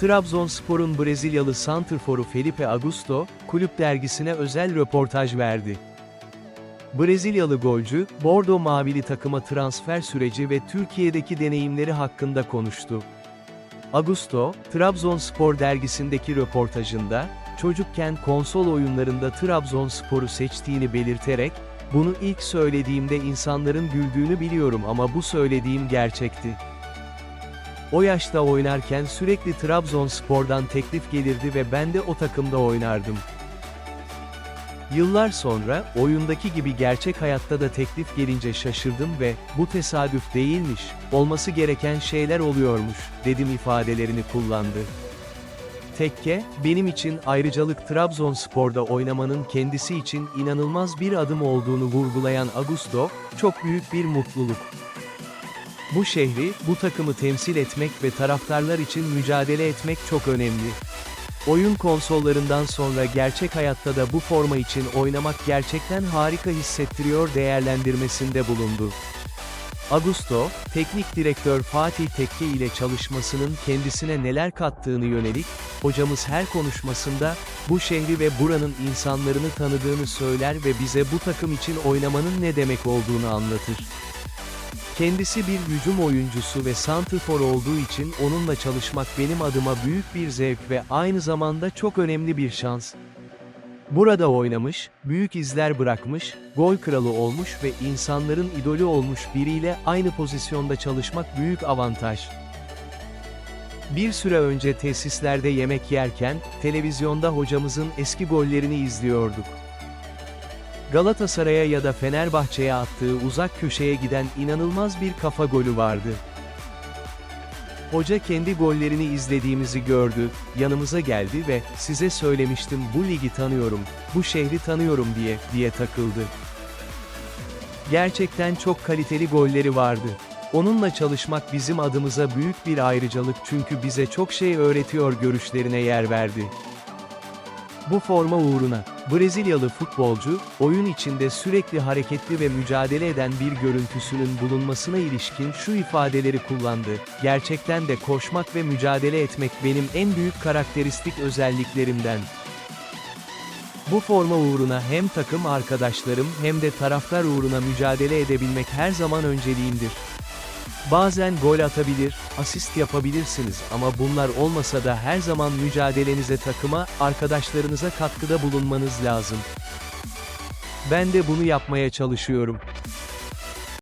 Trabzonspor'un Brezilyalı santrforu Felipe Augusto, kulüp dergisine özel röportaj verdi. Brezilyalı golcü, Bordo Mavili takıma transfer süreci ve Türkiye'deki deneyimleri hakkında konuştu. Augusto, Trabzonspor dergisindeki röportajında, çocukken konsol oyunlarında Trabzonspor'u seçtiğini belirterek, bunu ilk söylediğimde insanların güldüğünü biliyorum ama bu söylediğim gerçekti. O yaşta oynarken sürekli Trabzonspor'dan teklif gelirdi ve ben de o takımda oynardım. Yıllar sonra, oyundaki gibi gerçek hayatta da teklif gelince şaşırdım ve, bu tesadüf değilmiş, olması gereken şeyler oluyormuş, dedim ifadelerini kullandı. Tekke, benim için ayrıcalık Trabzonspor'da oynamanın kendisi için inanılmaz bir adım olduğunu vurgulayan Augusto, çok büyük bir mutluluk. Bu şehri, bu takımı temsil etmek ve taraftarlar için mücadele etmek çok önemli. Oyun konsollarından sonra gerçek hayatta da bu forma için oynamak gerçekten harika hissettiriyor değerlendirmesinde bulundu. Augusto, teknik direktör Fatih Tekke ile çalışmasının kendisine neler kattığını yönelik, hocamız her konuşmasında, bu şehri ve buranın insanlarını tanıdığını söyler ve bize bu takım için oynamanın ne demek olduğunu anlatır. Kendisi bir hücum oyuncusu ve santrfor olduğu için onunla çalışmak benim adıma büyük bir zevk ve aynı zamanda çok önemli bir şans. Burada oynamış, büyük izler bırakmış, gol kralı olmuş ve insanların idolü olmuş biriyle aynı pozisyonda çalışmak büyük avantaj. Bir süre önce tesislerde yemek yerken, televizyonda hocamızın eski gollerini izliyorduk. Galatasaray'a ya da Fenerbahçe'ye attığı uzak köşeye giden inanılmaz bir kafa golü vardı. Hoca kendi gollerini izlediğimizi gördü, yanımıza geldi ve size söylemiştim bu ligi tanıyorum, bu şehri tanıyorum diye diye takıldı. Gerçekten çok kaliteli golleri vardı. Onunla çalışmak bizim adımıza büyük bir ayrıcalık çünkü bize çok şey öğretiyor görüşlerine yer verdi. Bu forma uğruna, Brezilyalı futbolcu, oyun içinde sürekli hareketli ve mücadele eden bir görüntüsünün bulunmasına ilişkin şu ifadeleri kullandı. Gerçekten de koşmak ve mücadele etmek benim en büyük karakteristik özelliklerimden. Bu forma uğruna hem takım arkadaşlarım hem de taraftar uğruna mücadele edebilmek her zaman önceliğimdir. Bazen gol atabilir, asist yapabilirsiniz ama bunlar olmasa da her zaman mücadelenize takıma, arkadaşlarınıza katkıda bulunmanız lazım. Ben de bunu yapmaya çalışıyorum.